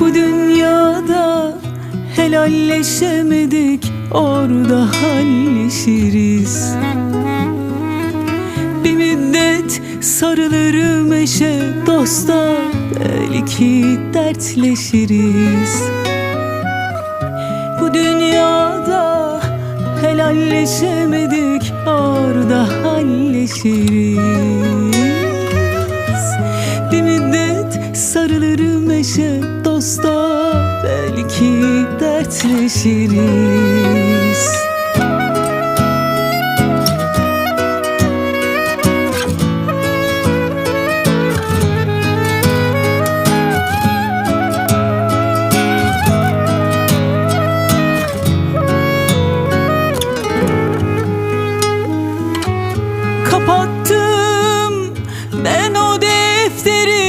Bu dünyada helalleşemedik Orada halleşiriz. Bir müddet sarılırım eşe dosta Belki dertleşiriz. Bu dünyada helalleşemedik Orada halleşiriz. Bir müddet sarılırım eşe Ağustos'ta belki dertleşiriz. Kapattım ben o defteri